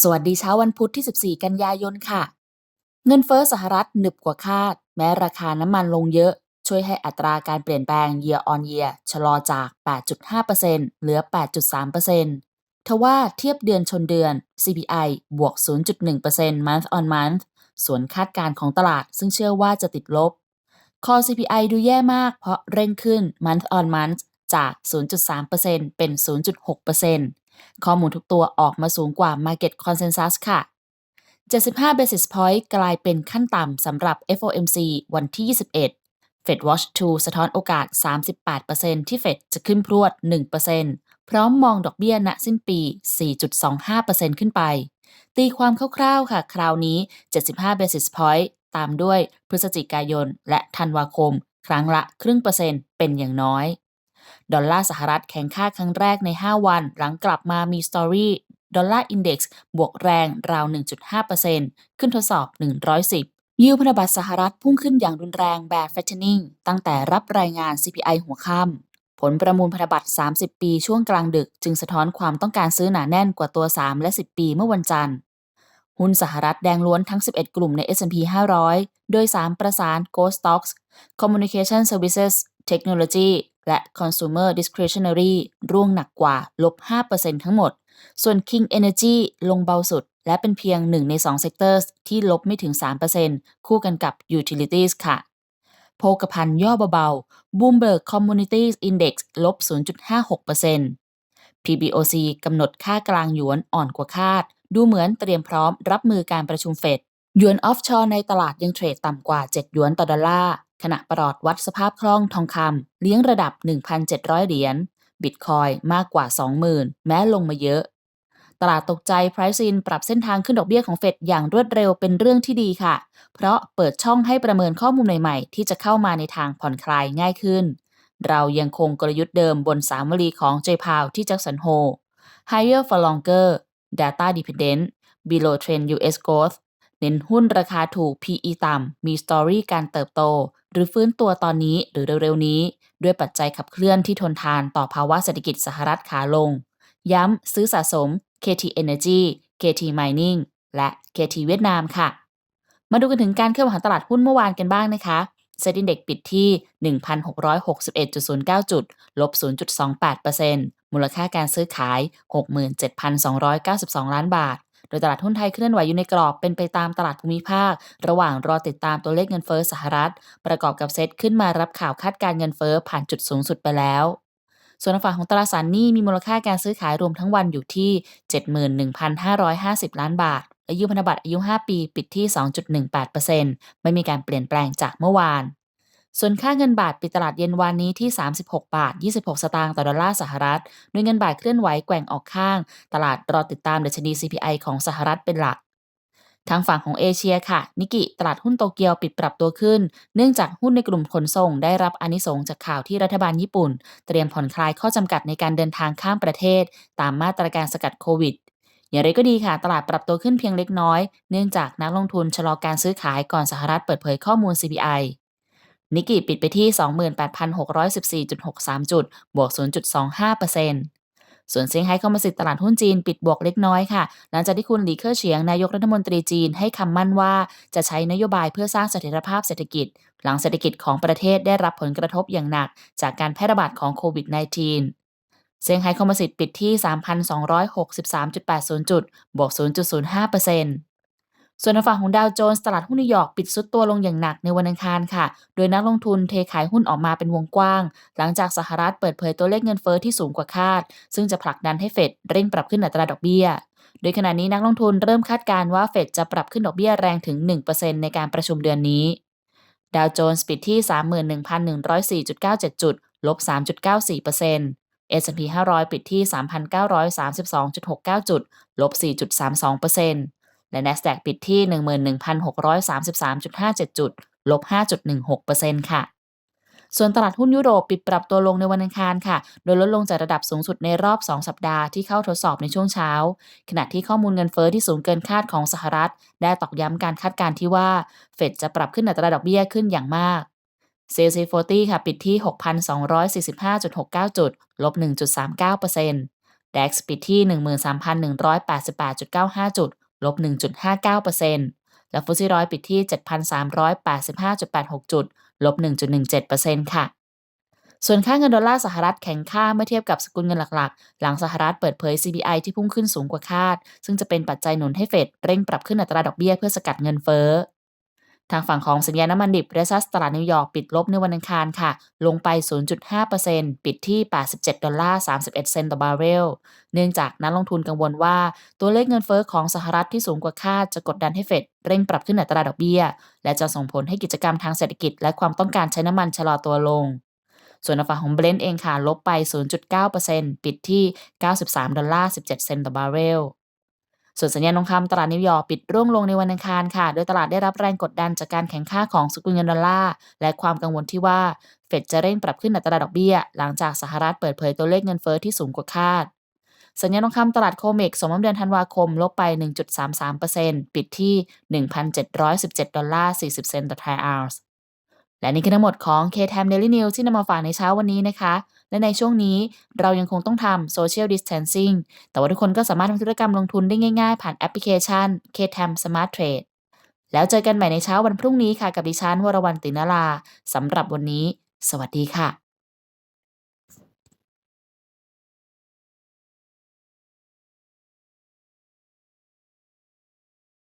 สวัสดีเช้าวันพุธที่ 14 กันยายนค่ะ เงินเฟ้อสหรัฐหนึบกว่าคาด แม้ราคาน้ำมันลงเยอะ ช่วยให้อัตราการเปลี่ยนแปลง year on year ชะลอจาก 8.5%เหลือ 8.3%ทว่าเทียบเดือนชนเดือน CPI บวก 0.1% month on month ส่วนคาดการณ์ของตลาดซึ่งเชื่อว่าจะติดลบ Core CPI ดูแย่มากเพราะเร่งขึ้น month on month จาก 0.3%เป็น 0.6% ข้อมูลทุกตัวออกมาสูงกว่า Market Consensus ค่ะ 75 basis point กลายเป็นขั้นต่ำสำหรับ FOMC วันที่ 21 Fed Watch 2 สะท้อนโอกาส 38%ที่ Fed จะขึ้นพรวด 1%พร้อมมองดอกเบี้ยณสิ้นปี 4.25%ขึ้นไป ตีความคร่าวๆค่ะ คราวนี้ 75 basis point ตามด้วยพฤศจิกายนและธันวาคม ครั้งละครึ่งเปอร์เซ็นต์เป็นอย่างน้อย ดอลลาร์สหรัฐแข็งค่าครั้งแรกใน 5 วัน หลังกลับมามีสตอรี่ดอลลาร์อินเด็กซ์บวกแรงราว 1.5%ขึ้นทดสอบ 110ยิวพันธบัตรสหรัฐพุ่งขึ้นอย่างรุนแรงแบบ flattening ตั้งแต่รับรายงาน CPI หัวค่ำผลประมูลพันธบัตร 30 ปีช่วงกลางดึก จึงสะท้อนความต้องการซื้อหนาแน่นกว่าตัว 3 และ 10 ปีเมื่อวันจันทร์ หุ้นสหรัฐแดงล้วนทั้ง 11 กลุ่มใน S&P 500 โดย 3 ประสาน Gold Stocks Communication Services Technology และ Consumer Discretionary ร่วงหนักกว่าลบ 5%ทั้งหมด ส่วน King Energy ลงเบาสุด และเป็นเพียงหนึ่งใน 2 sectors ที่ลบไม่ถึง 3%คู่กันกับ Utilities ค่ะ โภคภัณฑ์ย่อเบาๆ Bloomberg Commodities Index ลบ 0.56% PBOC กำหนดค่ากลางหยวนอ่อนกว่าคาด ดูเหมือนเตรียมพร้อมรับมือการประชุมเฟดหยวนออฟชอร์ในตลาดยังเทรดต่ำกว่า 7 หยวนต่อดอลลาร์ ขณะประหลอดวัดสภาพคล่องทองคำเลี้ยงระดับ 1,700 เหรียญ บิตคอยมากกว่า 20,000 แม้ลงมาเยอะ ตลาดตกใจ Price in ปรับเส้นทางขึ้นดอกเบี้ยของเฟดอย่างรวดเร็วเป็นเรื่องที่ดีค่ะ เพราะเปิดช่องให้ประเมินข้อมูลใหม่ๆ ที่จะเข้ามาในทางผ่อนคลายง่ายขึ้น เรายังคงกลยุทธ์เดิมบนสามวลีของเจพาวที่แจ็คสันโฮ higher for longer data dependent below trend US growth เน้นหุ้นราคาถูก PE ต่ำ มีสตอรี่การเติบโต หรือฟื้นตัวตอนนี้หรือเร็วๆนี้ ด้วยปัจจัยขับเคลื่อนที่ทนทานต่อภาวะเศรษฐกิจสหรัฐขาลง ย้ำซื้อสะสม KT Energy KT Mining และ KT เวียดนามค่ะ มาดูกันถึงการเคลื่อนไหวตลาดหุ้นเมื่อวานกันบ้างนะคะเซ็นดินเด็กปิดที่ 1,661.09 จุด ลบ 0.28%มูลค่าการซื้อขาย 67,292 ล้านบาท โดยตลาดหุ้นไทยเคลื่อนไหวอยู่ในกรอบเป็นไปตามตลาดภูมิภาค ระหว่างรอติดตามตัวเลขเงินเฟ้อสหรัฐ ประกอบกับเซตขึ้นมารับข่าวคาดการเงินเฟ้อผ่านจุดสูงสุดไปแล้ว ส่วนฝั่งของตราสารหนี้มีมูลค่าการซื้อขายรวมทั้งวันอยู่ที่ 71,550 ล้านบาท และยืมพันธบัตรอายุ 5 ปี ปิดที่ 2.18%ไม่มีการเปลี่ยนแปลงจากเมื่อวาน ส่วนค่าเงินบาทปิดตลาดเย็นวานนี้ที่ 36 บาท 26 สตางค์ต่อดอลลาร์สหรัฐโดยเงินบาทเคลื่อนไหวแกว่งออกข้าง ตลาดรอติดตามดัชนี CPI ของสหรัฐเป็นหลักทางฝั่งของเอเชียค่ะ นิกิตลาดหุ้นโตเกียวปิดปรับตัวขึ้น เนื่องจากหุ้นในกลุ่มขนส่งได้รับอนิสงจากข่าวที่รัฐบาลญี่ปุ่น เตรียมผ่อนคลายข้อจำกัดในการเดินทางข้ามประเทศ ตามมาตรการสกัดโควิด อย่างไรก็ดีค่ะ ตลาดปรับตัวขึ้นเพียงเล็กน้อย เนื่องจากนักลงทุนชะลอการซื้อขายก่อนสหรัฐเปิดเผยข้อมูล CPI นิกกิปิดไปที่ 28,614.63 จุด บวก 0.25%ส่วนเซี่ยงไฮ้คอมโพสิตตลาดหุ้นจีนปิดบวกเล็กน้อยค่ะ หลังจากที่คุณหลีเค่อเฉียงนายกรัฐมนตรีจีนให้คำมั่นว่าจะใช้นโยบายเพื่อสร้างเสถียรภาพเศรษฐกิจ หลังเศรษฐกิจของประเทศได้รับผลกระทบอย่างหนัก จากการแพร่ระบาดของโควิด -19 เซี่ยงไฮ้คอมโพสิตปิดที่ 3,263.80 จุด บวก 0.05% ส่วนในฝั่งของดาวโจนส์ตลาดหุ้นนิวยอร์กปิดซุดตัวลงอย่างหนักในวันอังคารค่ะ โดยนักลงทุนเทขายหุ้นออกมาเป็นวงกว้าง หลังจากสหรัฐเปิดเผยตัวเลขเงินเฟอ้อที่สูงกว่าคาด ซึ่งจะผลักดันให้เฟดเร่งปรับขึ้นอัตราดอกเบี้ย โดยขณะนี้นักลงทุนเริ่มคาดการณ์ว่าเฟดจะปรับขึ้นดอกเบี้ยแรงถึง 1%ในการประชุมเดือนนี้ ดาวโจนส์ปิดที่ 31,104.97 จุด ลบ 3.94% S&P 500 ปิดที่ 3,932.69 จุด ลบ 4.32% และ NASDAQ ปิดที่ 11,633.57 จุด ลบ 5.16%ค่ะ ส่วนตลาดหุ้นยุโรปปิดปรับตัวลงในวันอังคารค่ะ โดยลดลงจากระดับสูงสุดในรอบ 2 สัปดาห์ที่เข้าทดสอบในช่วงเช้า ขณะที่ข้อมูลเงินเฟอ้อที่สูงเกินคาดของสหรัฐ ได้ตอกย้ำการคาดการณ์ที่ว่า เฟดจะปรับขึ้นอัตราดอกเบี้ยขึ้นอย่างมากเซลซี40ค่ะ ปิดที่ 6,245.69 จุด ลบ 1.39% DAX ปิดที่ 13,188.95 จุด ลบ 1.59%และฟุตซี่ร้อยปิดที่ 7,385.86 จุด ลบ 1.17%ค่ะ ส่วนค่าเงินดอลลาร์สหรัฐแข็งค่าเมื่อเทียบกับสกุลเงินหลักๆ หลังสหรัฐเปิดเผย CPI ที่พุ่งขึ้นสูงกว่าคาด ซึ่งจะเป็นปัจจัยหนุนให้เฟดเร่งปรับขึ้นอัตราดอกเบี้ยเพื่อสกัดเงินเฟ้อ ทางฝั่งของสัญญาณน้ำมันดิบเรซัสตลาดนิวยอร์กปิดลบในวันอังคารค่ะ ลงไป 0.5%ปิดที่ 87 ดอลลาร์ 31 เซนต์ต่อบาร์เรล เนื่องจากนักลงทุนกังวลว่าตัวเลขเงินเฟ้อของสหรัฐที่สูงกว่าคาดจะกดดันให้เฟดเร่งปรับขึ้นอัตราดอกเบี้ย และจะส่งผลให้กิจกรรมทางเศรษฐกิจ และความต้องการใช้น้ำมันชะลอตัวลง ส่วนฝั่งของเบรนท์เองค่ะลบไป 0.9%ปิดที่ 93 ดอลลาร์ 17 เซนต์ต่อบาร์เรล ส่วนสัญญาณทองคำตลาดนิวยอร์กปิดร่วงลงในวันอังคารค่ะ โดยตลาดได้รับแรงกดดันจากการแข่งข้าของสกุลเงินดอลลาร์และความกังวลที่ว่าเฟดจะเร่งปรับขึ้นอัตราดอกเบี้ย หลังจากสหรัฐเปิดเผยตัวเลขเงินเฟ้อที่สูงกว่าคาด สัญญาณทองคำตลาดโคเมกสมมติเดือนธันวาคมลบไป 1.33%ปิดที่ 1,717 ดอลลาร์ 40 เซนต์ต่อไทยออนซ์ และนี่คือทั้งหมดของ K-Time Daily News ที่นำมาฝากในเช้าวันนี้นะคะ และในช่วงนี้เรายังคงต้องทำ Social Distancing แต่ว่าทุกคนก็สามารถทำธุรกรรมลงทุนได้ง่ายๆ ผ่านแอปพลิเคชัน K-Time Smart Trade แล้วเจอกันใหม่ในเช้าวันพรุ่งนี้ค่ะ กับดิฉันวรวรรณตินาลาสำหรับวันนี้ สวัสดีค่ะ